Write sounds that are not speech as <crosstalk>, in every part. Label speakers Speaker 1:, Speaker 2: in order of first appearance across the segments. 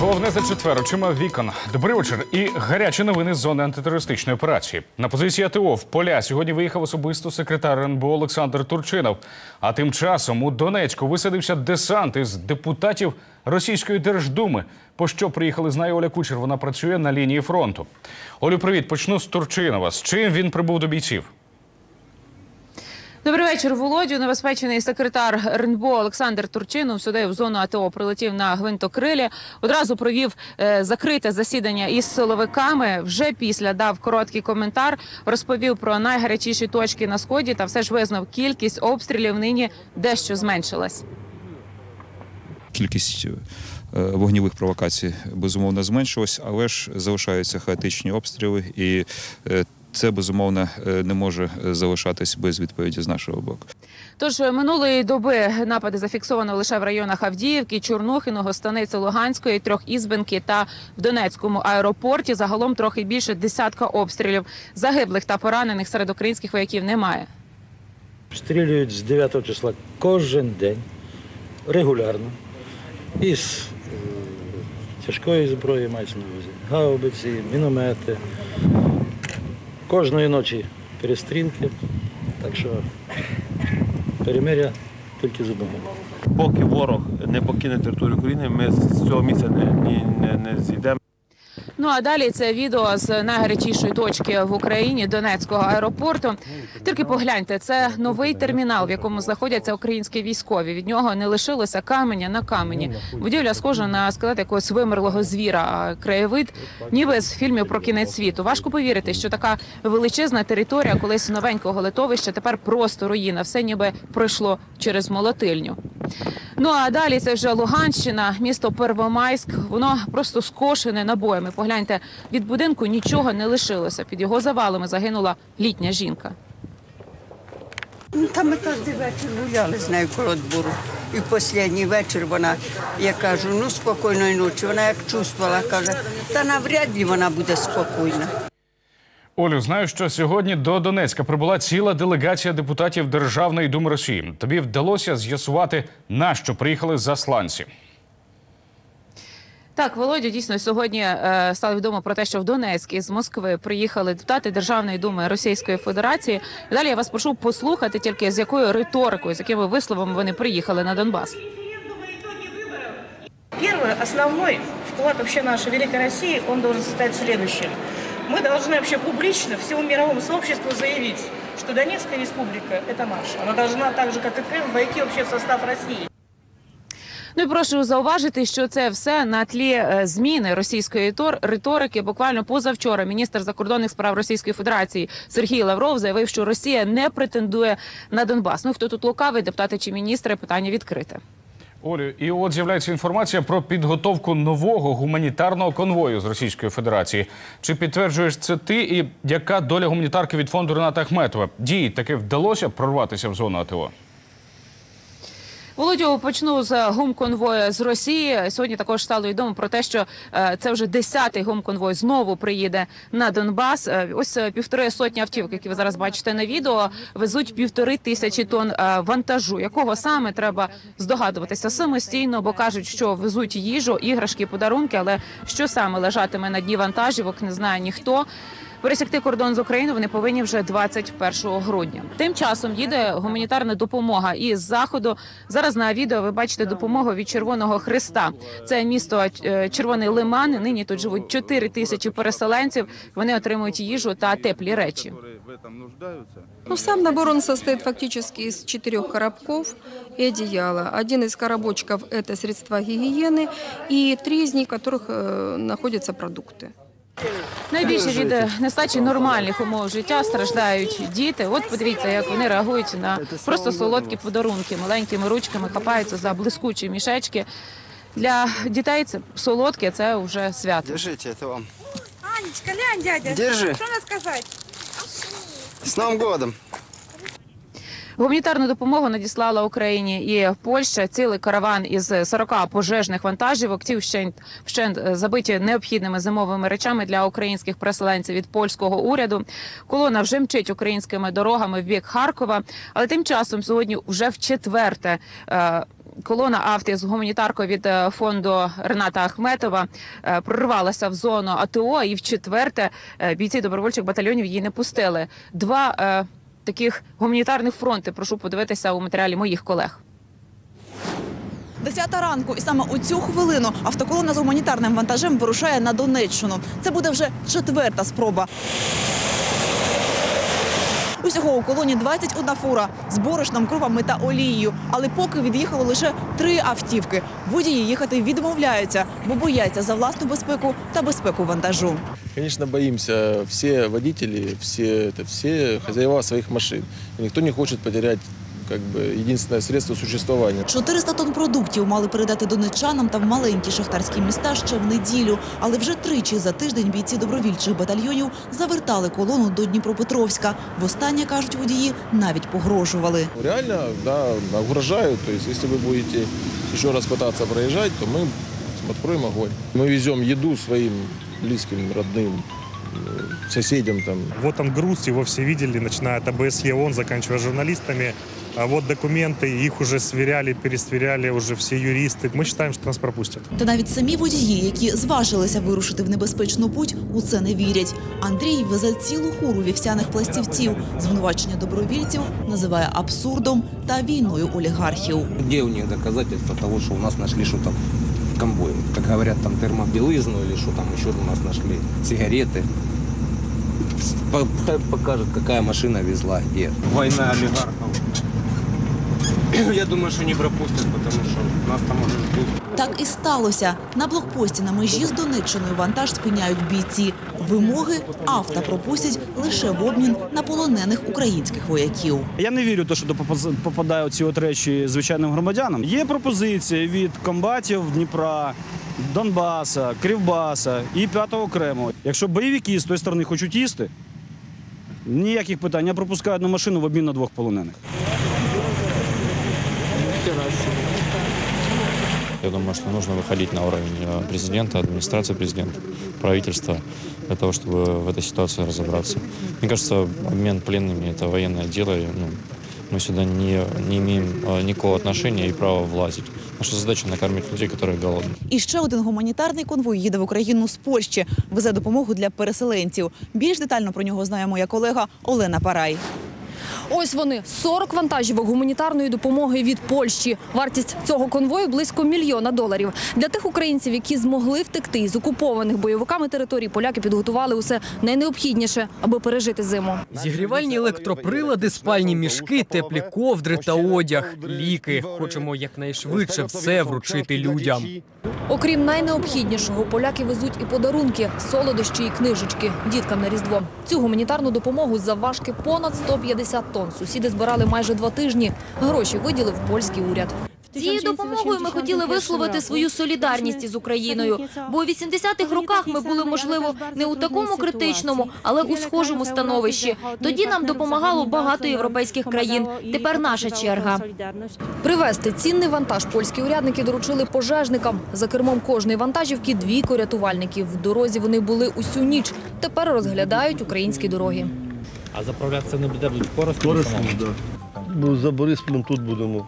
Speaker 1: Головне за четвер очима вікон. Добрий вечір. І гарячі новини з зони антитерористичної операції. На позиції АТО в поля сьогодні виїхав особисто секретар РНБО Олександр Турчинов. А тим часом у Донецьку висадився десант із депутатів Російської Держдуми. По що приїхали, знає Оля Кучер. Вона працює на лінії фронту. Олю, привіт. Почну з Турчинова. З чим він прибув до бійців?
Speaker 2: Добрий вечір, Володю. Небезпечений секретар РНБО Олександр Турчинов сюди в зону АТО прилетів на гвинтокрилі. Одразу провів е, закрите засідання із силовиками. Вже після дав короткий коментар, розповів про найгарячіші точки на сході та все ж визнав, кількість обстрілів нині дещо зменшилась.
Speaker 3: Кількість е, вогнівих провокацій безумовно зменшилась, але ж залишаються хаотичні обстріли, і е, це безумовно е, не може залишатись без відповіді з нашого боку.
Speaker 2: Тож минулої доби напади зафіксовано лише в районах Авдіївки, Чорнухиного, Станиці Луганської, трьох ізбинки та в Донецькому аеропорті. Загалом трохи більше десятка обстрілів. Загиблих та поранених серед українських вояків немає.
Speaker 4: Обстрілюють з 9 числа кожен день, регулярно. Із е, тяжкої зброї мається на увазі. Гаубиці, міномети. Кожної ночі перестрілки. Так що перемиря тільки з одного.
Speaker 5: Поки ворог не покине територію України, ми з цього місця не, не, не, не зійдемо.
Speaker 2: Ну а далі це відео з найгарячішої точки в Україні Донецького аеропорту. Тільки погляньте, це новий термінал, в якому знаходяться українські військові. Від нього не лишилося каменя на камені. Будівля схожа на скелет якогось вимерлого звіра. А краєвид, ніби з фільмів про кінець світу. Важко повірити, що така величезна територія, колись новенького литовища, тепер просто руїна. Все ніби пройшло через молотильню. Ну а далі це вже Луганщина, місто Первомайськ. Воно просто скошене набоями. Погляньте, від будинку нічого не лишилося. Під його завалами загинула літня жінка.
Speaker 6: Ну, Та ми кожен вечір гуляли з нею коло двору. І в останній вечір вона, я кажу, ну спокійної ночі. Вона як чувствувала, каже, та навряд ли вона буде спокійна.
Speaker 1: Олю, знаю, що сьогодні до Донецька прибула ціла делегація депутатів Державної думи Росії. Тобі вдалося з'ясувати, на що приїхали засланці.
Speaker 2: Так, Володя, дійсно сьогодні е, стало відомо про те, що в Донецьк із Москви приїхали депутати Державної думи Російської Федерації. Далі я вас прошу послухати тільки з якою риторикою, з якими висловами вони приїхали на Донбас.
Speaker 7: Первый, основной вклад вообще нашей великой России, он должен состоять в следующем. Мы должны вообще публично всему мировому сообществу заявить, что Донецкая республика – это наша. Она должна так же, как и Крым, войти вообще в состав России.
Speaker 2: Ну і прошу зауважити, що це все на тлі е, зміни російської тор- риторики. Буквально позавчора міністр закордонних справ Російської Федерації Сергій Лавров заявив, що Росія не претендує на Донбас. Ну хто тут лукавий, депутати чи міністри? Питання відкрите.
Speaker 1: Олю, і от з'являється інформація про підготовку нового гуманітарного конвою з Російської Федерації. Чи підтверджуєш це ти? І яка доля гуманітарки від фонду Рената Ахметова? Дії таки вдалося прорватися в зону АТО?
Speaker 2: Володю, почну з гумконвою з Росії. Сьогодні також стало відомо про те, що е, це вже десятий гумконвой знову приїде на Донбас. Е, Ось е, півтори сотні автівок, які ви зараз бачите на відео, везуть півтори тисячі тонн вантажу. Якого саме треба здогадуватися самостійно, бо кажуть, що везуть їжу, іграшки, подарунки, але що саме лежатиме на дні вантажівок, не знає ніхто. Пересікти кордон з Україною вони повинні вже 21 грудня. Тим часом їде гуманітарна допомога із заходу. Зараз на відео ви бачите допомогу від Червоного Христа. Це місто е, Червоний Лиман. Нині тут живуть 4 тисячі переселенців. Вони отримують їжу та теплі речі.
Speaker 8: Ну, сам набор он состоит фактически из четырех коробков и одеяла. Один из коробочков – это средства гигиены, и три из них, в которых э, находятся продукты.
Speaker 2: Найбільше від е, нестачі нормальних умов життя страждають діти. От подивіться, як вони реагують на просто солодкі подарунки. Маленькими ручками хапаються за блискучі мішечки. Для дітей це солодке, це вже свято.
Speaker 9: Держите, це вам.
Speaker 10: Анечка, лянь, дядя.
Speaker 9: Держи.
Speaker 10: Что сказати? З
Speaker 9: Новим Новым годом!
Speaker 2: Гуманітарну допомогу надіслала Україні і Польща. Цілий караван із 40 пожежних вантажівок. Ті вщент, вщент е, забиті необхідними зимовими речами для українських переселенців від польського уряду. Колона вже мчить українськими дорогами в бік Харкова. Але тим часом сьогодні вже в четверте. е, колона авто з гуманітаркою від е, фонду Рената Ахметова прорвалася в зону АТО, і в четверте бійці добровольчих батальйонів її не пустили. Два таких гуманітарних фронтів. Прошу подивитися у матеріалі моїх колег.
Speaker 11: Десята ранку, і саме у цю хвилину автоколона з гуманітарним вантажем вирушає на Донеччину. Це буде вже четверта спроба. Усього у колоні 21 фура з борошном, крупами та олією. Але поки від'їхало лише три автівки. Водії їхати відмовляються, бо бояться за власну безпеку та безпеку вантажу.
Speaker 5: Звісно, боїмося. Всі водії, всі, это, всі хазяїва своїх машин. Ніхто не хоче потерять как бы, единственное средство существования.
Speaker 11: 400 тонн продуктів мали передати донеччанам та в маленькі шахтарські міста ще в неділю. Але вже тричі за тиждень бійці добровільчих батальйонів завертали колону до Дніпропетровська. Востаннє, кажуть водії, навіть погрожували.
Speaker 5: Реально, да, угрожают. То есть, если вы будете еще раз пытаться проезжать, то мы откроем огонь. Мы везем еду своим близким, родным, э, соседям там.
Speaker 12: Вот он груз, его все видели, начиная от АБСЕ ООН, заканчивая журналистами. А вот документы, их уже сверяли, пересверяли уже все юристы. Мы считаем, что нас пропустят.
Speaker 11: Та навіть самі водії, які зважилися вирушити в небезпечну путь, у це не вірять. Андрій везе цілу хуру вівсяних пластівців. Звинувачення добровільців називає абсурдом та війною олігархів.
Speaker 13: Где у них доказательства того, что у нас нашли что-то в конвое? Как говорят, там термобелызну или что там еще у нас нашли, сигареты. По- пускай покажет, какая машина везла, где. Война олигархов. <clears throat> Я думаю, что не пропустят, потому что нас там уже ждут.
Speaker 11: Так і сталося. На блокпості на межі з Донеччиною вантаж спиняють бійці. Вимоги авто пропустять лише в обмін на полонених українських вояків.
Speaker 14: Я не вірю, в те, що попадають ці от речі звичайним громадянам. Є пропозиції від комбатів Дніпра, Донбаса, Кривбаса і п'ятого окремо. Якщо бойовики з тої сторони хочуть їсти, ніяких питань. Я пропускаю одну машину в обмін на двох полонених.
Speaker 15: Я думаю, что нужно выходить на уровень э, президента, администрации президента, правительства, для того, чтобы в этой ситуации разобраться. Мне кажется, обмен пленными – это военное дело. и, ну, мы сюда не, не имеем э, никакого отношения и права влазить. Наша задача – накормить людей, которые голодны.
Speaker 11: І ще один гуманітарний конвой їде в Україну з Польщі, везе допомогу для переселенців. Більш детально про нього знає моя колега Олена Парай.
Speaker 16: Ось вони 40 вантажівок гуманітарної допомоги від Польщі. Вартість цього конвою близько мільйона доларів. Для тих українців, які змогли втекти із окупованих бойовиками територій, поляки підготували усе найнеобхідніше, аби пережити зиму.
Speaker 17: Зігрівальні електроприлади, спальні мішки, теплі ковдри та одяг, ліки. Хочемо якнайшвидше все вручити людям.
Speaker 16: Окрім найнеобхіднішого, поляки везуть і подарунки, солодощі і книжечки діткам на різдво. Цю гуманітарну допомогу завважки понад 150 тонн. Сусіди збирали майже два тижні. Гроші виділив польський уряд.
Speaker 18: Цією допомогою ми хотіли висловити свою солідарність із Україною. Бо у 80-х роках ми були, можливо, не у такому критичному, але у схожому становищі. Тоді нам допомагало багато європейських країн. Тепер наша черга.
Speaker 16: Привезти цінний вантаж польські урядники доручили пожежникам. За кермом кожної вантажівки двійко рятувальників. В дорозі вони були усю ніч. Тепер розглядають українські дороги.
Speaker 4: А заправлятися не буде корисно?
Speaker 19: Корисно, так. Ну, за Борисполем тут будемо.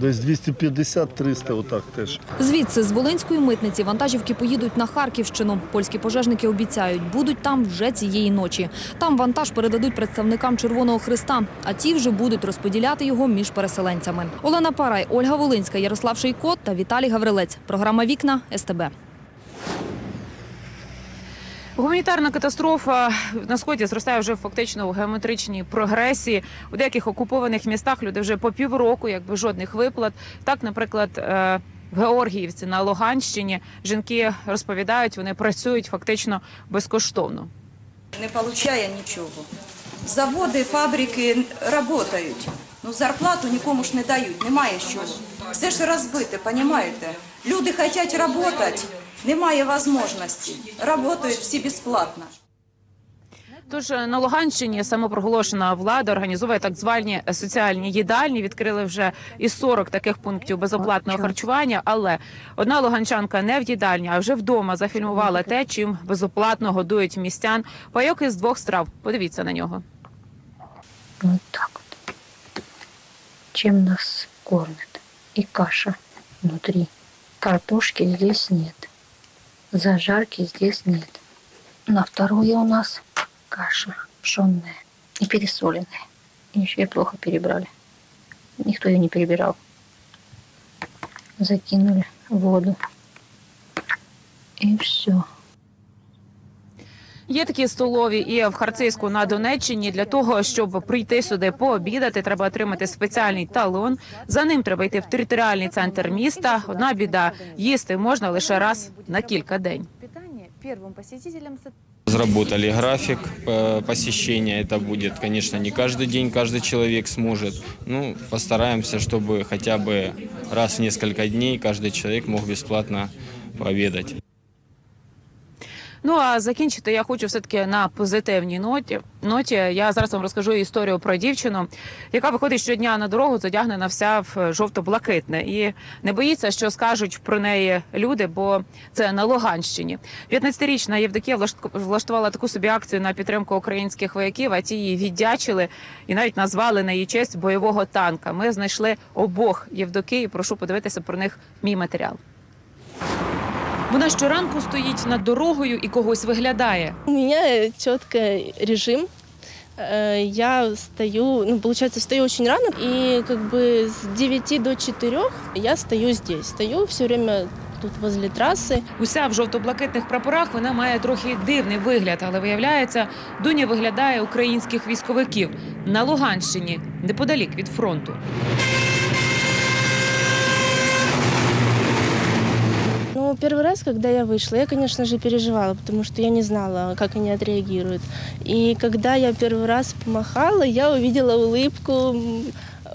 Speaker 19: Десь 250-300, отак теж.
Speaker 16: Звідси з Волинської митниці вантажівки поїдуть на Харківщину. Польські пожежники обіцяють, будуть там вже цієї ночі. Там вантаж передадуть представникам Червоного Христа, а ті вже будуть розподіляти його між переселенцями. Олена Парай, Ольга Волинська, Ярослав Шейко та Віталій Гаврилець. Програма Вікна СТБ.
Speaker 2: Гуманітарна катастрофа на сході зростає вже фактично в геометричній прогресії. У деяких окупованих містах люди вже по півроку, якби жодних виплат. Так, наприклад, е, в Георгіївці на Луганщині жінки розповідають, вони працюють фактично безкоштовно.
Speaker 20: не получає нічого. Заводи, фабрики працюють. Ну, зарплату нікому ж не дають, немає чого. Все ж розбите, розумієте? Люди хочуть працювати, немає можливості. Працюють всі безплатно.
Speaker 2: Тож е, на Луганщині самопроголошена влада організовує так звані соціальні їдальні. Відкрили вже і 40 таких пунктів безоплатного харчування. Але одна луганчанка не в їдальні, а вже вдома зафільмувала те, чим безоплатно годують містян. Пайок із двох страв. Подивіться на нього.
Speaker 21: Вот так вот. Чем нас кормят? и каша внутри. Картошки здесь нет. Зажарки здесь нет. На второе у нас каша пшенная и пересоленная. И еще и плохо перебрали. Никто ее не перебирал. Закинули воду. И все.
Speaker 2: Є такі столові і в Харцизьку на Донеччині. Для того щоб прийти сюди пообідати, треба отримати спеціальний талон. За ним треба йти в територіальний центр міста. Одна біда їсти можна лише раз на кілька день.
Speaker 22: Разработали график э, посещения. Это будет, конечно, не каждый день каждый человек сможет. Ну, постараемся, чтобы хотя бы раз в несколько дней каждый человек мог бесплатно пообедать.
Speaker 2: Ну а закінчити я хочу все таки на позитивній ноті. Ноті я зараз вам розкажу історію про дівчину, яка виходить щодня на дорогу, задягнена вся в жовто-блакитне, і не боїться, що скажуть про неї люди, бо це на Луганщині. 15-річна Євдокія влаштувала таку собі акцію на підтримку українських вояків. А ті її віддячили і навіть назвали на її честь бойового танка. Ми знайшли обох Євдокій. Прошу подивитися про них мій матеріал. Вона щоранку стоїть над дорогою і когось виглядає.
Speaker 23: У меня четкий режим. Э, Я стою, ну, получается, встаю очень рано, и как бы с 9 до 4 я стою здесь. Стою все время тут возле трассы.
Speaker 2: Уся в жовто-блакитних прапорах вона має трохи дивний вигляд, але виявляється, Дуня виглядає українських військовиків на Луганщині, неподалік від фронту.
Speaker 23: Ну, первый раз, когда я вышла, я, конечно же, переживала, потому что я не знала, как они отреагируют. И когда я первый раз помахала, я увидела улыбку, м,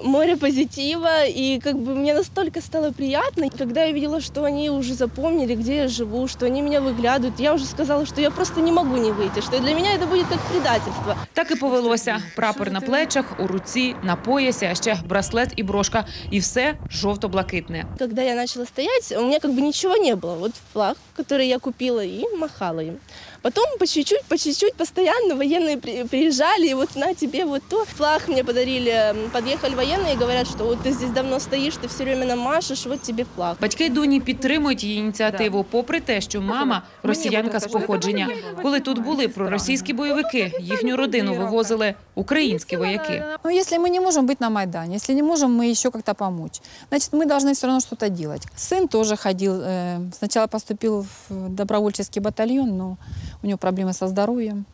Speaker 23: море позитива, и как бы мне настолько стало приятно. И Когда я видела, что они уже запомнили, где я живу, что они меня выглядывают, я уже сказала, что я просто не могу не выйти, что для меня это будет как предательство.
Speaker 2: Так і повелося: прапор на плечах, у руці, на поясі, а ще браслет і брошка, і все жовто-блакитне.
Speaker 23: Когда я начала стоять, у меня как бы ничего не было. Вот флаг, который я купила, и махала им. Потом по чуть-чуть, по чуть-чуть, постоянно военные при- приезжали, и вот на тебе вот то. Флаг мне подарили, м, подъехали военные и говорят, что вот ты здесь давно стоишь, ты все время нам машешь, вот тебе флаг.
Speaker 2: Батьки Дуні підтримують її ініціативу, попри те, що мама росіянка з походження. Коли тут були проросійські бойовики, їхню родину вивозили українські вояки.
Speaker 24: Ну, если мы не можем быть на Майдане, если не можем мы еще как-то помочь, значит, мы должны все равно что-то делать. Сын тоже ходил, э, сначала поступил в добровольческий батальон, но у него проблемы со здоровьем,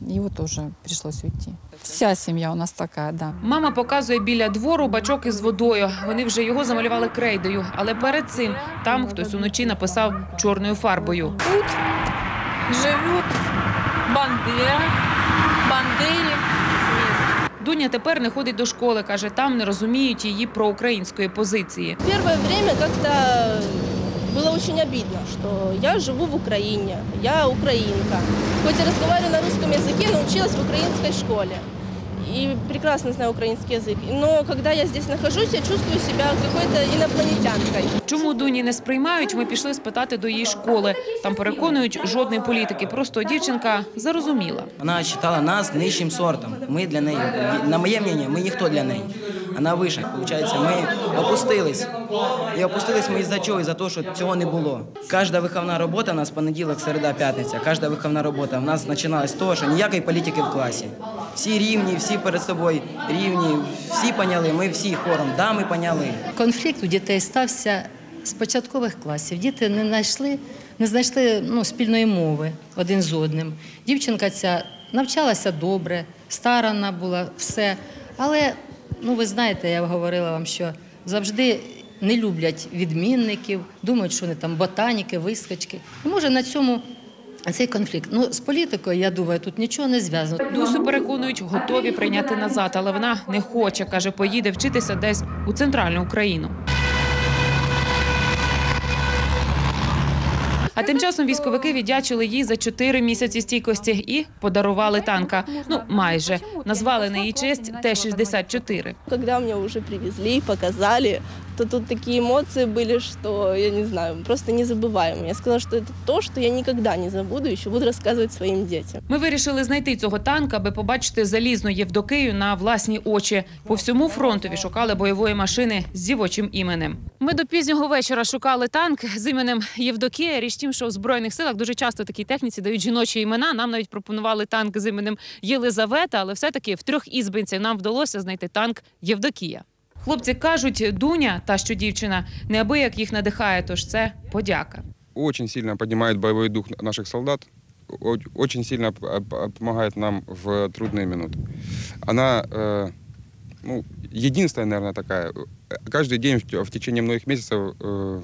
Speaker 24: его тоже пришлось уйти. Вся семья у нас такая, да.
Speaker 2: Мама показує біля двору бачок із водою. Вони вже його замалювали крейдою, але перед цим там хтось уночі написав чорною фарбою.
Speaker 25: живут Бандера, Бандері.
Speaker 2: Дуня тепер не ходить до школи, каже, там не розуміють її проукраїнської позиції.
Speaker 23: Первое время как-то было очень обидно, что я живу в Украине, я украинка. Хоть и разговариваю на русском языке, но училась в украинской школе. И прекрасно знаю украинский язык. Но когда я здесь нахожусь, я чувствую себя какой-то инопланетянкой.
Speaker 2: Чому Дуні не сприймають? Ми пішли спитати до її школи. Там переконують жодної політики. Просто дівчинка зарозуміла.
Speaker 26: Вона вважала нас нижчим сортом. Ми для неї, на моє мнение, ми ніхто для неї. Вона вище. Получається, ми опустились. І опустились ми із-за чого? Із-за того, що цього не було. Кожна виховна робота у нас понеділок, середа, п'ятниця. Кожна виховна робота у нас починалась з того, що ніякої політики в класі. Всі рівні, всі перед собою рівні, всі поняли, ми всі хором. Да, ми поняли.
Speaker 27: Конфлікт у дітей стався з початкових класів. Діти не знайшли, не знайшли ну, спільної мови один з одним. Дівчинка ця навчалася добре, старана була, все. Але ну, ви знаєте, я говорила вам, що завжди не люблять відмінників, думають, що вони там ботаніки, вискочки. І може на цьому цей конфлікт. Ну, з політикою, я думаю, тут нічого не зв'язано.
Speaker 2: Дусю переконують, готові прийняти назад, але вона не хоче. каже, поїде вчитися десь у центральну Україну. А тим часом військовики віддячили їй за чотири місяці стійкості і подарували танка. Ну майже назвали на її честь Т-64.
Speaker 23: Коли мене уже привезли показали, что тут такие эмоции были, что, я не знаю, просто незабываемые. Я сказала, что это то, что я никогда не забуду, еще буду рассказывать своим детям.
Speaker 2: Ми вирішили знайти цього танка, аби побачити залізну Євдокию на власні очі. По всьому фронтові шукали бойової машини з дівочим іменем. Ми до пізнього вечора шукали танк з іменем Євдокія. Річ тім, що в збройних силах дуже часто такій техніці дають жіночі імена. Нам навіть пропонували танк з іменем Єлизавета, але все-таки в трьох ізбинцях нам вдалося знайти танк Євдокія. Хлопці кажуть, Дуня, та що дівчина, неабияк їх надихає, тож це подяка.
Speaker 28: очень сильно поднимает боевой дух наших солдат, о- очень сильно п- п- помогает нам в трудные минуты. Она, э, ну, единственная, наверное, такая. э, Каждый день в, т- в течение многих месяцев э,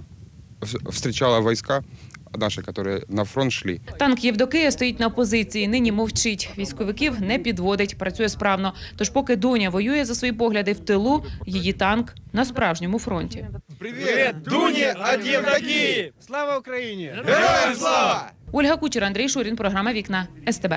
Speaker 28: в- встречала войска наши, які на фронт шли.
Speaker 2: Танк Євдокия стоїть на позиції. Нині мовчить. Військовиків не підводить, працює справно. Тож, поки Дуня воює за свої погляди в тилу, її танк на справжньому фронті.
Speaker 29: Привіт, Дуні від Євдокії!
Speaker 14: Слава Україні!
Speaker 29: Героям слава!
Speaker 2: Ольга Кучер, Андрій Шурін, програма Вікна СТБ.